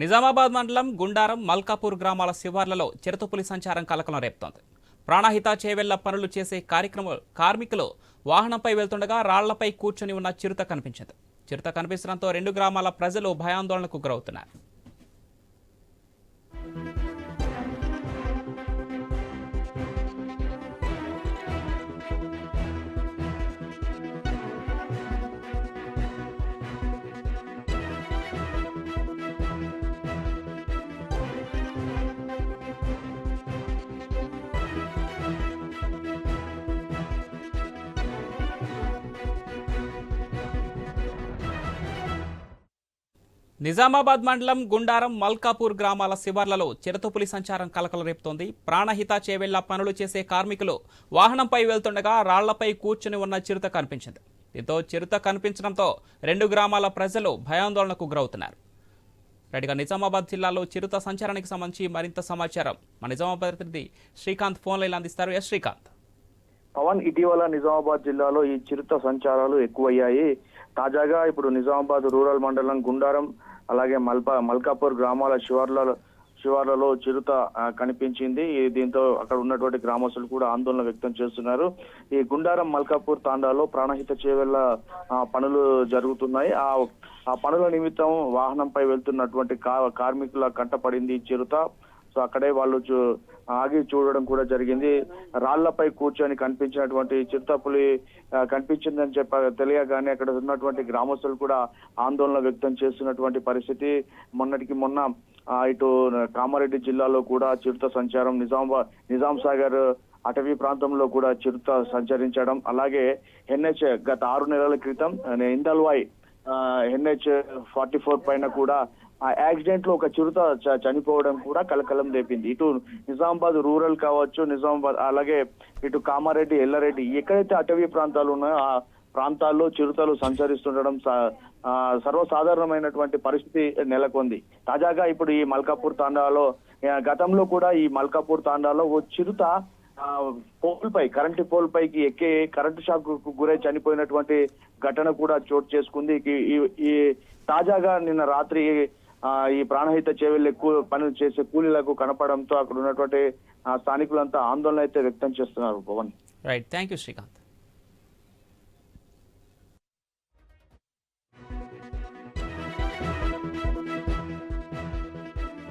నిజామాబాద్ మండలం గుండారం మల్కాపూర్ గ్రామాల శివార్లలో చిరుతపులి సంచారం కలకలం రేపుతోంది. ప్రాణహిత చేవెళ్ళ పనులు చేసే కార్యక్రమ కార్మికులు వాహనంపై వెళ్తుండగా రాళ్ళపై కూర్చొని ఉన్న చిరుత కనిపించింది. చిరుత కనిపించడంతో రెండు గ్రామాల ప్రజలు భయాందోళనకు గురవుతున్నారు. నిజామాబాద్ మండలం గుండారం మల్కాపూర్ గ్రామాల శివార్లలో చిరుతపులి సంచారం కలకలు రేపుతోంది. ప్రాణహిత చేవెళ్ళ పనులు చేసే కార్మికులు వాహనంపై వెళ్తుండగా రాళ్ళపై కూర్చుని ఉన్న చిరుత కనిపించింది. దీంతో చిరుత కనిపించడంతో రెండు గ్రామాల ప్రజలు భయాందోళనకు గురవుతున్నారు. రెడ్డిగా నిజామాబాద్ జిల్లాలో చిరుత సంచారానికి సంబంధించి మరింత సమాచారం మా నిజామాబాద్ ప్రతినిధి శ్రీకాంత్ ఫోన్ లైన్ అందిస్తారు. ఎస్ శ్రీకాంత్. పవన్ ఇటీవల నిజామాబాద్ జిల్లాలో ఈ చిరుత సంచారాలు ఎక్కువయ్యాయి. తాజాగా ఇప్పుడు నిజామాబాద్ రూరల్ మండలం గుండారం అలాగే మల్పా మల్కాపూర్ గ్రామాల శివార్లలో శివార్లలో చిరుత కనిపించింది. దీంతో అక్కడ ఉన్నటువంటి గ్రామస్తులు కూడా ఆందోళన వ్యక్తం చేస్తున్నారు. ఈ గుండారం మల్కాపూర్ తాండాలో ప్రాణహిత చేవెళ్ళ పనులు జరుగుతున్నాయి. ఆ ఆ పనుల నిమిత్తం వాహనంపై వెళ్తున్నటువంటి కా- కార్మికుల కంటపడింది ఈ చిరుత. సో అక్కడే వాళ్ళు ఆగి చూడడం కూడా జరిగింది. రాళ్ళపై కూర్చొని కనిపించినటువంటి చిరుతపులి కనిపించిందని చెప్ప తెలియగానే అక్కడ ఉన్నటువంటి గ్రామస్తులు కూడా ఆందోళన వ్యక్తం చేస్తున్నటువంటి పరిస్థితి. మొన్నటికి మొన్న ఇటు కామారెడ్డి జిల్లాలో కూడా చిరుత సంచారం నిజామాబాద్ నిజాం సాగర్ అటవీ ప్రాంతంలో కూడా చిరుత సంచరించడం. అలాగే ఎన్హెచ్ గత ఆరు నెలల క్రితం ఇందల్వాయి ఎన్హెచ్ ఫార్టీ ఫోర్ పైన కూడా ఆ యాక్సిడెంట్లో ఒక చిరుత చ- చనిపోవడం కూడా కలకలం రేపింది ఇటు నిజామాబాద్ రూరల్ కావచ్చు నిజామాబాద్ అలాగే ఇటు కామారెడ్డి ఎల్లారెడ్డి ఎక్కడైతే అటవీ ప్రాంతాలు ఉన్నాయో ఆ ప్రాంతాల్లో చిరుతలు సంచరిస్తుండడం స- సర్వసాధారణమైనటువంటి పరిస్థితి నెలకొంది. తాజాగా ఇప్పుడు ఈ మల్కాపూర్ తాండాలో గతంలో కూడా ఈ మల్కాపూర్ తాండాలో ఓ చిరుత పోల్ పై కరెంటు పోల్ పైకి ఎక్కే కరెంటు షాక్కు గురై చనిపోయినటువంటి ఘటన కూడా చోటు చేసుకుంది. ఈ- ఈ- తాజాగా నిన్న రాత్రి ఈ ప్రాణహిత చేవెళ్ళి ఎక్కువ పనులు చేసే కూలీలకు కనపడంతో అక్కడ ఉన్నటువంటి స్థానికులంతా ఆందోళన అయితే వ్యక్తం చేస్తున్నారు Pavan right thank you Srikanth